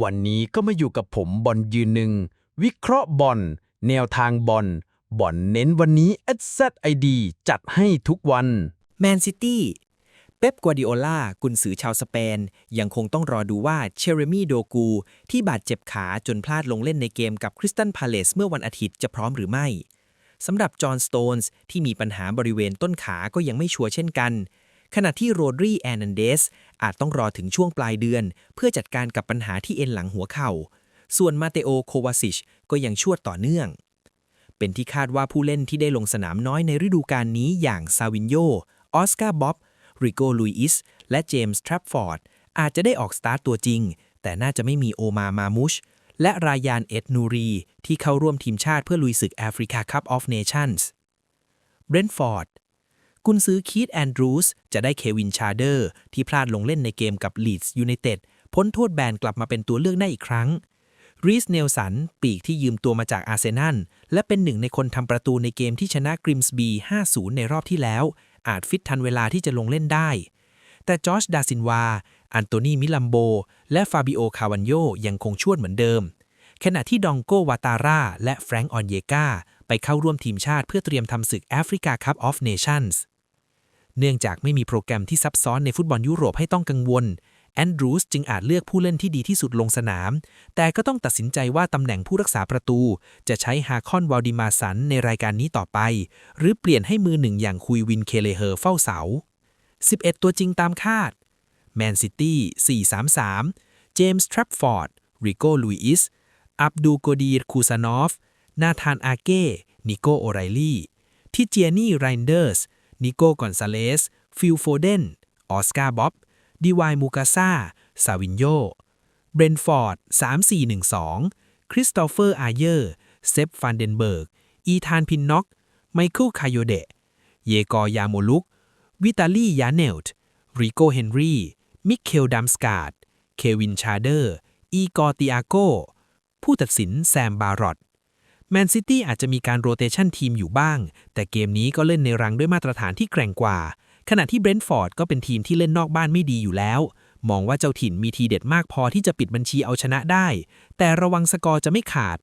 วันนี้ก็มาอยู่กับผมบอลยืนหนึ่ง วิเคราะห์บอลแนวทางบอลบอลเน้นวันนี้ SZID จัดให้ทุกวันแมนซิตี้เป๊ปกัวดิโอลากุนซือชาวสเปน ยังคงต้องรอดูว่าเชเรมีโดกู ที่บาดเจ็บขาจนพลาดลงเล่นในเกมกับคริสตันพาเลสเมื่อวันอาทิตย์จะพร้อมหรือไม่สำหรับจอห์นสโตนส์ที่มีปัญหาบริเวณต้นขาก็ยังไม่ชัวร์เช่นกัน ขณะที่โรดรีแอนันเดสอาจต้องรอถึงช่วงปลายเดือน เพื่อจัดการกับปัญหาที่เอ็นหลังหัวเข่า ส่วนมาเตโอโควาซิชก็ยังชวดต่อเนื่อง เป็นที่คาดว่าผู้เล่นที่ได้ลงสนามน้อยในฤดูกาลนี้อย่างซาวินโย ออสการ์บ๊อบ ริโกลุยอิส และเจมส์ทรัพฟอร์ดอาจจะได้ออกสตาร์ตตัวจริง แต่น่าจะไม่มีโอมามามุชและรายานเอ็ดนูรี ที่เข้าร่วมทีมชาติเพื่อลุยศึกแอฟริกาคัพออฟเนชั่นส์เบรนท์ฟอร์ด กุนซือคีตแอนดรูสจะได้เควินชาเดอร์ที่พลาดลงเล่นในเกมกับลีดส์ยูไนเต็ดพ้นโทษแบนกลับมาเป็นตัวเลือกได้อีกครั้งรีสเนลสัน ปีกที่ยืมตัวมาจากอาร์เซนอลและเป็นหนึ่งในคนทำประตูในเกมที่ชนะกริมส์บี 5-0 ในรอบที่แล้ว อาจฟิตทันเวลาที่จะลงเล่นได้ แต่จอชดาซินวา อันโตนีมิลัมโบ และฟาบิโอ คาวันโยยังคงชวดเหมือนเดิม ขณะที่ดองโกวาตาร่าและแฟรงก์ออนเยกาไปเข้าร่วมทีมชาติเพื่อเตรียมทำศึกแอฟริกาคัพออฟเนชั่นส์ เนื่องจากไม่มีโปรแกรมที่ซับซ้อนในฟุตบอลยุโรปให้ต้องกังวล แอนดรูสจึงอาจเลือกผู้เล่นที่ดีที่สุดลงสนาม แต่ก็ต้องตัดสินใจว่าตำแหน่งผู้รักษาประตู จะใช้ฮาคอนวาลดิมาสันในรายการนี้ต่อไป หรือเปลี่ยนให้มือหนึ่งอย่างคุยวินเคเลเฮอร์เฝ้าเสา 11 ตัวจริงตามคาดแมนซิตี้ 433 เจมส์ทรัพฟอร์ด ริโก้ ลุยอิส อับดูโกดีรคูซานอฟ นาธานอาเก้ นิโกโอไรลี่ที่เจียนี่ไรนเดอร์ส นิโก้กอนซาเลส ฟิลโฟเดน ออสการ์บ๊อบ ดีวายมูกาซาซาวินโย เบรนฟอร์ด 3412 คริสโตเฟอร์อาเยอร์ เซฟฟันเดนเบิร์ก อีธานพินน็อก ไมเคิลคาโยเดะ เยกอยาโมลุก วิตาลียาเนลต์ริโกเฮนรีมิเคลดัมสกาด เควินชาเดอร์ อีกอติอาโกผู้ตัดสินแซมบารอต แมนซิตี้อาจจะมีการโรเตชันทีมอยู่บ้าง แต่เกมนี้ก็เล่นในรังด้วยมาตรฐานที่แกร่งกว่า ขณะที่เบรนท์ฟอร์ดก็เป็นทีมที่เล่นนอกบ้านไม่ดีอยู่แล้ว มองว่าเจ้าถิ่นมีทีเด็ดมากพอที่จะปิดบัญชีเอาชนะได้ แต่ระวังสกอร์จะไม่ขาด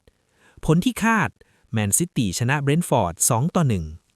ผลที่คาดแมนซิตี้ชนะเบรนท์ฟอร์ด2ต่อ1